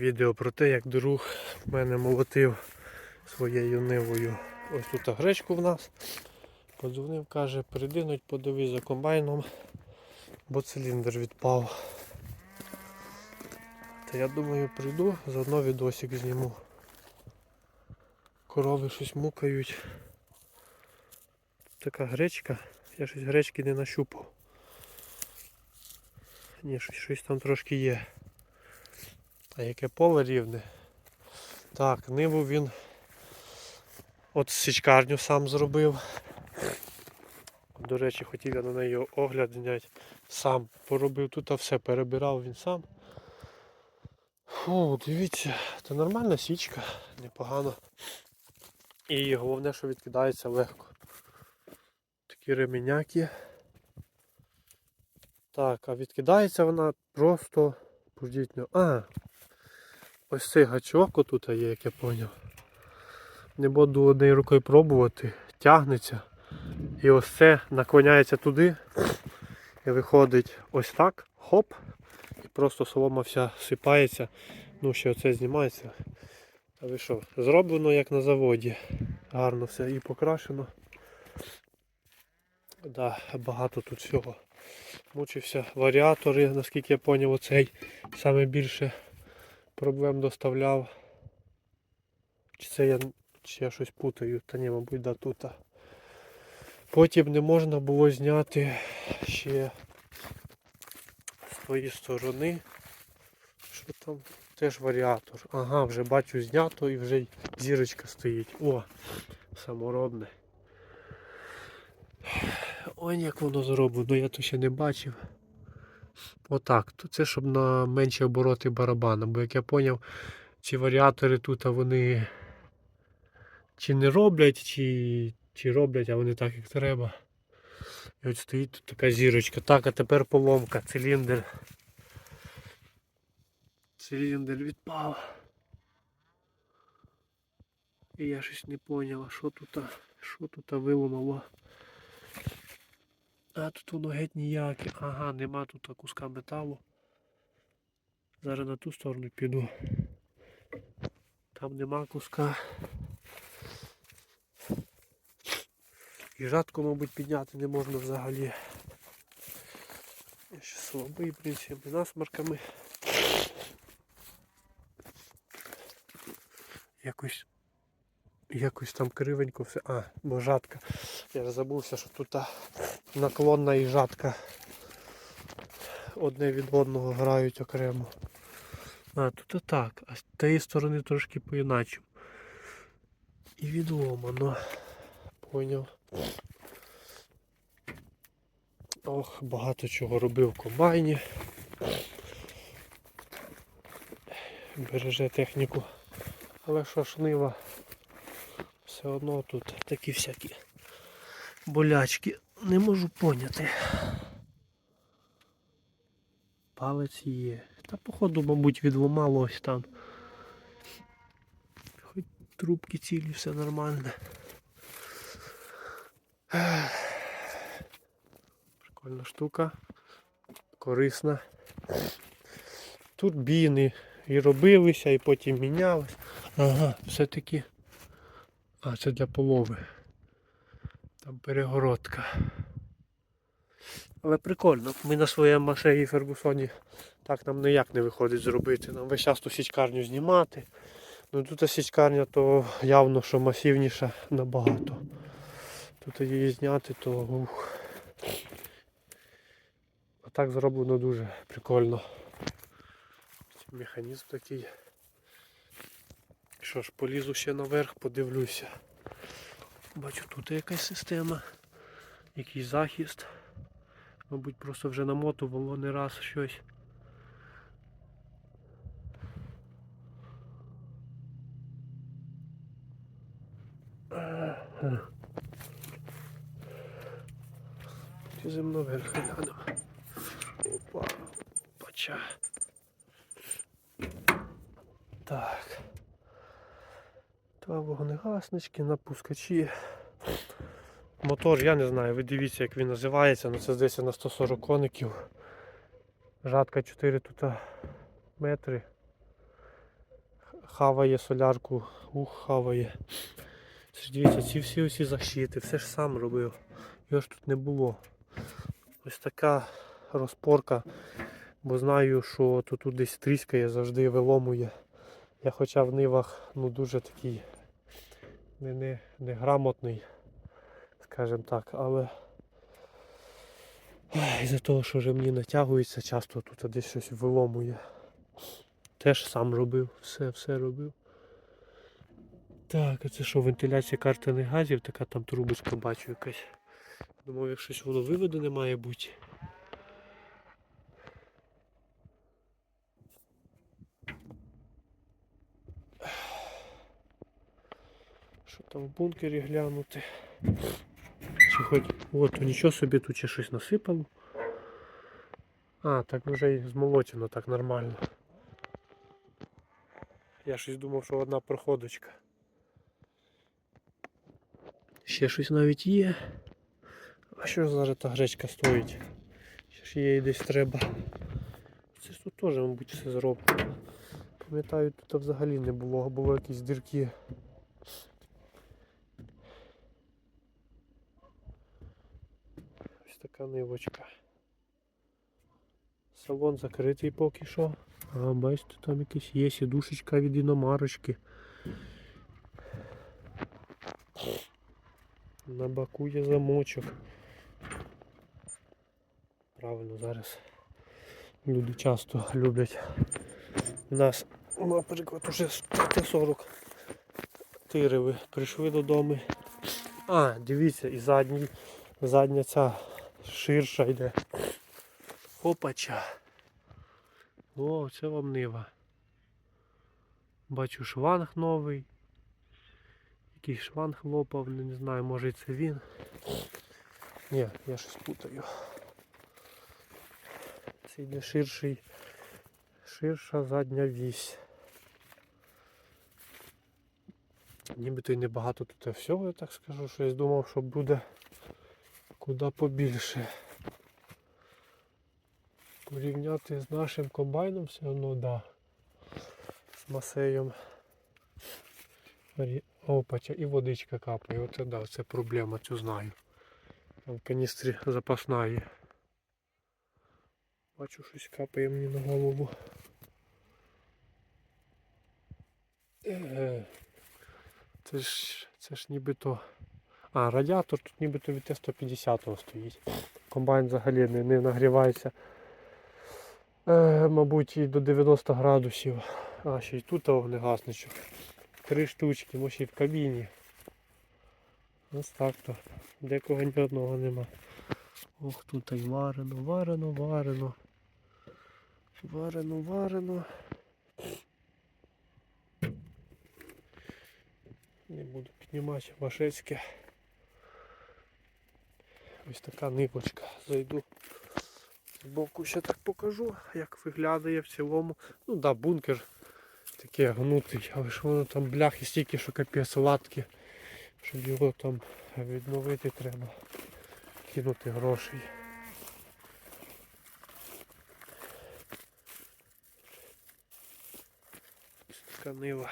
відео про те, як друг мене молотив своєю нивою. Ось тут гречку в нас. Подзвонив, каже, придинуть, подивись за комбайном, бо циліндр відпав. Та я думаю, прийду, заодно відосик зніму. Корови щось мукають. Така гречка. Я щось гречки не нащупав. Ні, щось там трошки є. А яке поле рівне. Так, ниву він от січкарню сам зробив. До речі, хотів я на неї огляд зняти. Сам поробив тут, а все перебирав він сам. Фу, дивіться, це нормальна січка, непогано. І головне, що відкидається легко. Такі ременяки. Так, а відкидається вона просто пождіть. А, ось цей гачок отут є, як я зрозумів. Не буду однією рукою пробувати, тягнеться. І ось це наклоняється туди і виходить ось так, хоп, і просто солома вся сипається. Ну, ще оце знімається. А ви що, зроблено як на заводі. Гарно все і покрашено. Да, багато тут всього. Мучився. Варіатори, наскільки я зрозумів, оцей саме більше проблем доставляв. Чи це я, чи я щось путаю, та ні, мабуть, да тут. Потім не можна було зняти ще з тої сторони. Що там? Теж варіатор. Ага, вже бачу знято і вже зірочка стоїть. О, саморобне. Ой, як воно зроблено, я то ще не бачив. Отак. То це щоб на менші обороти барабана. Бо як я зрозумів, ці варіатори тут вони чи не роблять, чи, чи роблять, а вони так як треба. І от стоїть тут така зірочка. Так, а тепер поломка, циліндр. Циліндр відпав. І я щось не зрозумів, що тут, що тут виломало. А тут воно геть ніяке. Ага, нема тут куска металу. Зараз на ту сторону піду. Там нема куска. І жатку, мабуть, підняти не можна взагалі. Я ще слабий, блін, всіми насмарками. Якось якось там кривенько все. А, бо жатка. Я забувся, що тут та наклонна і жатка одне від одного грають окремо. А, тут так, а з тієї сторони трошки по-іначе. І відломано. Поняв. Ох, багато чого робив в комбайні. Береже техніку. Але що все одно тут такі всякі болячки. Не можу поняти. Палець є. Та походу, мабуть, відломало ось там. Хоч трубки цілі, все нормально. Прикольна штука. Корисна. Тут біни і робилися, і потім мінялись. Ага, все-таки. А, це для полови. Там перегородка. Але прикольно. Ми на своєму машині Фергусоні так нам ніяк не виходить зробити. Нам весь час ту січкарню знімати. Ну тут січкарня то явно що масивніша набагато. Тут її зняти, то ух. А так зроблено дуже прикольно. Механізм такий. Що ж, полізу ще наверх, подивлюся. Бачу, тут якась система, якийсь захист. Мабуть, просто вже намотувало не раз щось. Зим наверх глянемо. Опа, опача. Так. Два вогнегаснички, напускачі. Мотор, я не знаю, ви дивіться як він називається, ну це здається на 140 коників. Жатка 4 тут метри. хаває солярку, ух, хаває. Це ж дивіться, ці всі усі защити, все ж сам робив. Його ж тут не було. Ось така розпорка, бо знаю, що тут десь тріскає, завжди виломує. Я хоча в нивах ну, дуже такий не, не, не грамотний, скажімо так, але із-за того, що ремні натягуються, часто тут десь щось виломує. Теж сам робив, все, все робив. Так, а це що, вентиляція картерних газів, така там трубочка бачу якась. Думав, як щось воно виведене має бути. Що там в бункері глянути? Чи хоч... От, нічого собі тут ще щось насипало. А, так вже і змолочено так нормально. Я щось думав, що одна проходочка. Ще щось навіть є. А що зараз та гречка стоїть? Ще ж її десь треба. Це ж тут теж, мабуть, все зроблено. Пам'ятаю, тут взагалі не було, було якісь дірки. Така нивочка. Салон закритий поки що. А, бачите, там якась є сідушечка від іномарочки. На боку є замочок. Правильно, зараз люди часто люблять У нас, наприклад, уже з 40 тириви прийшли додому. А, дивіться, і задній, задня ця ширша йде. Опача. О, це вам нива. Бачу шланг новий. Якийсь шланг лопав, не, знаю, може це він. Ні, я щось путаю. Це йде ширший, ширша задня вісь. Нібито й небагато тут всього, я так скажу, що я думав, що буде куди побільше. Порівняти з нашим комбайном все одно, да. З масеєм. Опача, і водичка капає. Оце да, це проблема, цю знаю. Там в каністрі запасна є. Бачу, щось капає мені на голову. Це ж, це ж нібито. А, радіатор тут нібито від Т-150 стоїть. Комбайн взагалі не, не нагрівається. Е, мабуть, і до 90 градусів. А, ще й тут вогнегасничок. Три штучки, може і в кабіні. Ось так то. Декого ні одного нема. Ох, тут і варено, варено, варено. Варено, варено. Не буду піднімати Машецьке. Ось така нивочка. Зайду збоку ще так покажу, як виглядає в цілому. Ну да, бункер такий гнутий, але ж воно там бляхи стільки, що капець латки, щоб його там відновити треба. Кинути грошей. Ось така нива.